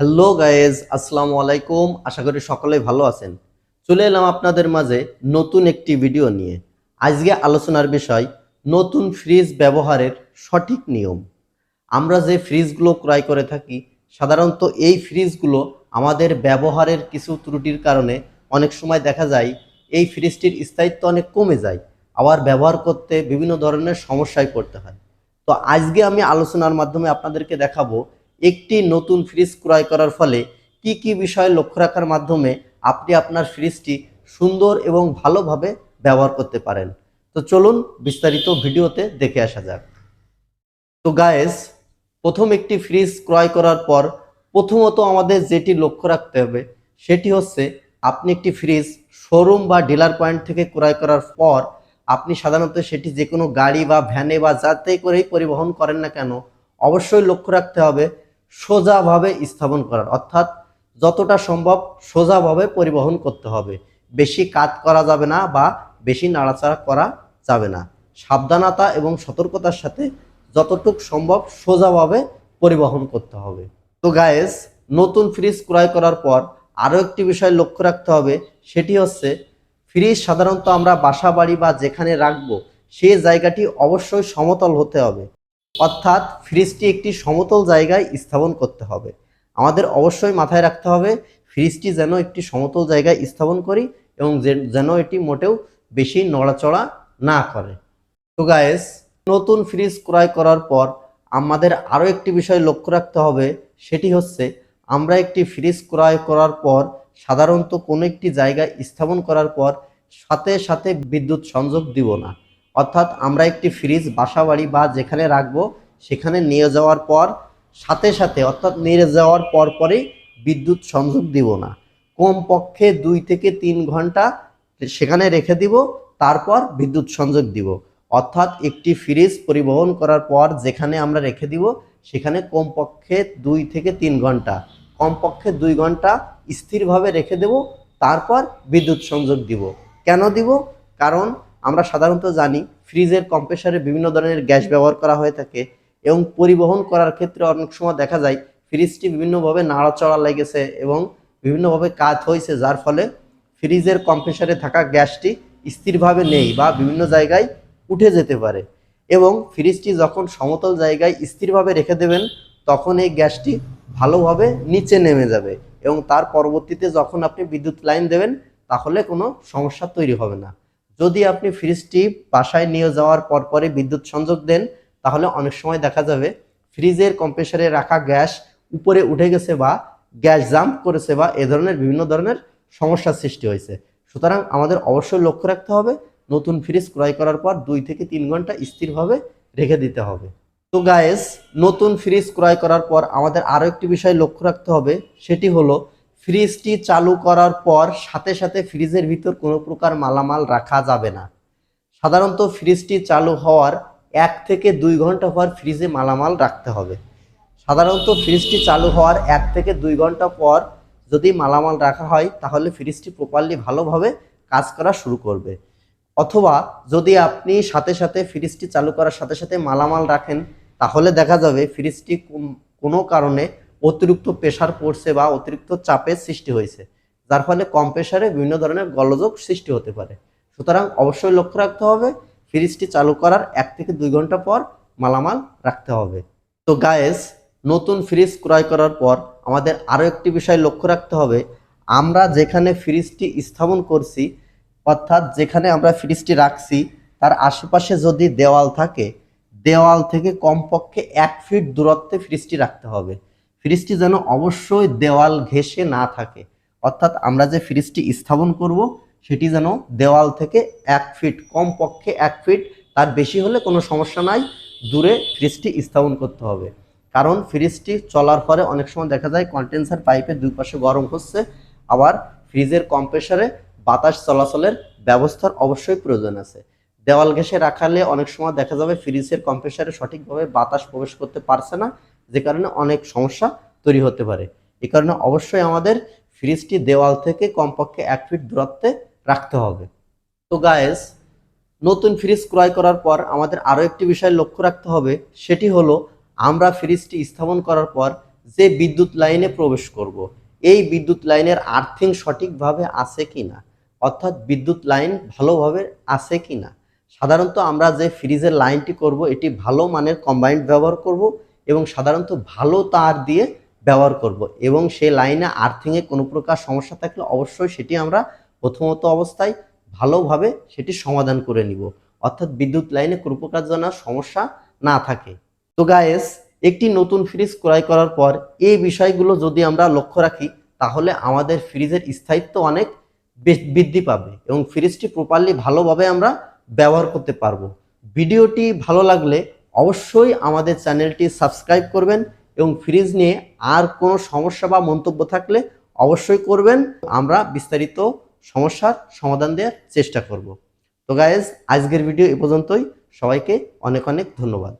Hello guys আসসালামু আলাইকুম আশা করি সকলেই ভালো আছেন। চলে এলাম আপনাদের মাঝে নতুন একটি ভিডিও নিয়ে। আজকে আলোচনার বিষয়, নতুন ফ্রিজ ব্যবহারের সঠিক নিয়ম। আমরা যে ফ্রিজগুলো ক্রয় করে থাকি, সাধারণত এই ফ্রিজগুলো আমাদের ব্যবহারের কিছু ত্রুটির কারণে অনেক সময় দেখা যায়, এই ফ্রিজটির স্থায়িত্ব অনেক কমে যায়। আবার ব্যবহার করতে বিভিন্ন ধরনের সমস্যায় পড়তে হয়। তো আজকে আমি আলোচনার মাধ্যমে আপনাদেরকে দেখাবো একটি নতুন ফ্রিজ ক্রয় করার ফলে কি কি বিষয় লক্ষ্য রাখার মাধ্যমে আপনি আপনার ফ্রিজটি সুন্দর এবং ভালোভাবে ব্যবহার করতে পারেন। তো চলুন বিস্তারিত ভিডিওতে দেখে আসা যাক। তো গায়েস প্রথম একটি ফ্রিজ ক্রয় করার পর প্রথমত আমাদের যেটি লক্ষ্য রাখতে হবে, সেটি হচ্ছে আপনি একটি ফ্রিজ শোরুম বা ডিলার পয়েন্ট থেকে ক্রয় করার পর আপনি সাধারণত সেটি যে কোনো গাড়ি বা ভ্যানে বা যাতে করেই পরিবহন করেন না কেন, অবশ্যই লক্ষ্য রাখতে হবে সোজাভাবে স্থাপন করার। অর্থাৎ যতটা সম্ভব সোজাভাবে পরিবহন করতে হবে। বেশি কাত করা যাবে না বা বেশি নাড়াচাড়া করা যাবে না। সাবধানতা এবং সতর্কতার সাথে যতটুক সম্ভব সোজাভাবে পরিবহন করতে হবে। তো গায়েস নতুন ফ্রিজ ক্রয় করার পর আরও একটি বিষয় লক্ষ্য রাখতে হবে। সেটি হচ্ছে ফ্রিজ সাধারণত আমরা বাসা বাড়ি বা যেখানে রাখব সেই জায়গাটি অবশ্যই সমতল হতে হবে। অর্থাৎ ফ্রিজটি একটি সমতল জায়গায় স্থাপন করতে হবে। আমাদের অবশ্যই মাথায় রাখতে হবে, ফ্রিজটি যেন একটি সমতল জায়গায় স্থাপন করি এবং যেন এটি মোটেও বেশি নড়াচড়া না করে। তো গায়েস নতুন ফ্রিজ ক্রয় করার পর আমাদের আরও একটি বিষয় লক্ষ্য রাখতে হবে, সেটি হচ্ছে আমরা একটি ফ্রিজ ক্রয় করার পর, সাধারণত কোনো একটি জায়গায় স্থাপন করার পর সাথে সাথে বিদ্যুৎ সংযোগ দিব না। অর্থাৎ আমরা একটি ফ্রিজ বাসা বাড়ি বা যেখানে রাখব, সেখানে নিয়ে যাওয়ার পর, সাথে সাথে, অর্থাৎ নিয়ে যাওয়ার পর পরই বিদ্যুৎ সংযোগ দিব না। কমপক্ষে দুই থেকে তিন ঘণ্টা সেখানে রেখে দিব, তারপর বিদ্যুৎ সংযোগ দিব। অর্থাৎ একটি ফ্রিজ পরিবহন করার পর যেখানে আমরা রেখে দিব, সেখানে কমপক্ষে দুই থেকে তিন ঘণ্টা। কমপক্ষে দুই ঘণ্টা স্থিরভাবে রেখে দেব, তারপর বিদ্যুৎ সংযোগ দিব। কেন দিব? কারণ আমরা সাধারণত জানি ফ্রিজের কম্প্রেসারে বিভিন্ন ধরনের গ্যাস ব্যবহার করা হয়ে থাকে এবং পরিবহন করার ক্ষেত্রে অনেক সময় দেখা যায় ফ্রিজটি বিভিন্নভাবে নাড়াচড়া লেগেছে এবং বিভিন্নভাবে কাজ হয়েছে, যার ফলে ফ্রিজের কম্প্রেসারে থাকা গ্যাসটি স্থিরভাবে নেই বা বিভিন্ন জায়গায় উঠে যেতে পারে এবং ফ্রিজটি যখন সমতল জায়গায় স্থিরভাবে রেখে দেবেন, তখন এই গ্যাসটি ভালোভাবে নিচে নেমে যাবে এবং তার পরবর্তীতে যখন আপনি বিদ্যুৎ লাইন দেবেন, তাহলে কোনো সমস্যা তৈরি হবে না। যদি আপনি ফ্রিজটি বাসায় নিয়ে যাওয়ার পরপরই বিদ্যুৎ সংযোগ দেন, তাহলে অনেক সময় দেখা যাবে ফ্রিজের কম্প্রেসারে রাখা গ্যাস উপরে উঠে গেছে বা গ্যাস জাম্প করেছে বা এ ধরনের বিভিন্ন ধরনের সমস্যার সৃষ্টি হয়েছে। সুতরাং আমাদের অবশ্যই লক্ষ্য রাখতে হবে, নতুন ফ্রিজ ক্রয় করার পর দুই থেকে তিন ঘণ্টা স্থিরভাবে রেখে দিতে হবে। তো গায়েস নতুন ফ্রিজ ক্রয় করার পর আমাদের আরও একটি বিষয় লক্ষ্য রাখতে হবে, সেটি হলো ফ্রিজটি চালু করার পর সাথে সাথে ফ্রিজের ভিতর কোনো প্রকার মালামাল রাখা যাবে না। সাধারণত ফ্রিজটি চালু হওয়ার এক থেকে দুই ঘণ্টা পর ফ্রিজে মালামাল রাখতে হবে। সাধারণত ফ্রিজটি চালু হওয়ার এক থেকে দুই ঘণ্টা পর যদি মালামাল রাখা হয়, তাহলে ফ্রিজটি প্রপারলি ভালোভাবে কাজ করা শুরু করবে। অথবা যদি আপনি সাথে সাথে ফ্রিজটি চালু করার সাথে সাথে মালামাল রাখেন, তাহলে দেখা যাবে ফ্রিজটি কোন- কারণে অতিরিক্ত প্রেশার পড়ছে বা অতিরিক্ত চাপের সৃষ্টি হয়েছে, যার ফলে কম্প্রেসারে বিভিন্ন ধরনের গলযোগ সৃষ্টি হতে পারে। সুতরাং অবশ্যই লক্ষ্য রাখতে হবে ফ্রিজটি চালু করার এক থেকে দুই ঘণ্টা পর মালামাল রাখতে হবে। তো গায়েস নতুন ফ্রিজ ক্রয় করার পর আমাদের আরও একটি বিষয় লক্ষ্য রাখতে হবে, আমরা যেখানে ফ্রিজটি স্থাপন করছি, অর্থাৎ যেখানে আমরা ফ্রিজটি রাখছি, তার আশেপাশে যদি দেওয়াল থাকে, দেওয়াল থেকে কমপক্ষে এক ফিট দূরত্বে ফ্রিজটি রাখতে হবে। ফ্রিজটি যেন অবশ্যই দেওয়াল ঘেঁষে না থাকে। অর্থাৎ আমরা যে ফ্রিজটি স্থাপন করব, সেটি যেন দেওয়াল থেকে এক ফিট, কমপক্ষে এক ফিট, তার বেশি হলে কোনো সমস্যা নাই। দূরে ফ্রিজটি স্থাপন করতে হবে। কারণ ফ্রিজটি চলার পরে অনেক সময় দেখা যায় কন্ডেন্সার পাইপের দুই পাশে গরম হচ্ছে, আবার ফ্রিজের কম্প্রেসারে বাতাস চলাচলের ব্যবস্থার অবশ্যই প্রয়োজন আছে। দেওয়াল ঘেঁষে রাখালে অনেক সময় দেখা যাবে ফ্রিজের কম্প্রেসারে সঠিকভাবে বাতাস প্রবেশ করতে পারছে না। যে কারণে অনেক সমস্যা তৈরি হতে পারে এ কারণে অবশ্যই আমাদের ফ্রিজটি দেওয়াল থেকে কমপক্ষে এক ফিট দূরত্বে রাখতে হবে তো গায়েস নতুন ফ্রিজ ক্রয় করার পর আমাদের আরও একটি বিষয় লক্ষ্য রাখতে হবে, সেটি হলো আমরা ফ্রিজটি স্থাপন করার পর যে বিদ্যুৎ লাইনে প্রবেশ করব। এই বিদ্যুৎ লাইনের আর্থিং সঠিকভাবে আছে কি না অর্থাৎ বিদ্যুৎ লাইন ভালোভাবে আছে কি না সাধারণত আমরা যে ফ্রিজের লাইনটি করব, এটি ভালো মানের কম্বাইন্ড ব্যবহার করব এবং সাধারণত ভালো তার দিয়ে ব্যবহার করব এবং সেই লাইনে আর্থিংয়ে কোনো প্রকার সমস্যা থাকলে অবশ্যই সেটি আমরা প্রথমত অবস্থায় ভালোভাবে সেটি সমাধান করে নিব। অর্থাৎ বিদ্যুৎ লাইনে কোনো প্রকার যেন সমস্যা না থাকে। তো গায়েস একটি নতুন ফ্রিজ ক্রয় করার পর এই বিষয়গুলো যদি আমরা লক্ষ্য রাখি, তাহলে আমাদের ফ্রিজের স্থায়িত্ব অনেক বৃদ্ধি পাবে এবং ফ্রিজটি প্রপারলি ভালোভাবে আমরা ব্যবহার করতে পারব। ভিডিওটি ভালো লাগলে অবশ্যই আমাদের চ্যানেলটি সাবস্ক্রাইব করবেন এবং ফ্রিজ নিয়ে আর কোনো সমস্যা বা মন্তব্য থাকলে অবশ্যই করবেন। আমরা বিস্তারিত সমস্যার সমাধান দেওয়ার চেষ্টা করব। তো গায়েজ আজকের ভিডিও এ পর্যন্তই। সবাইকে অনেক অনেক ধন্যবাদ।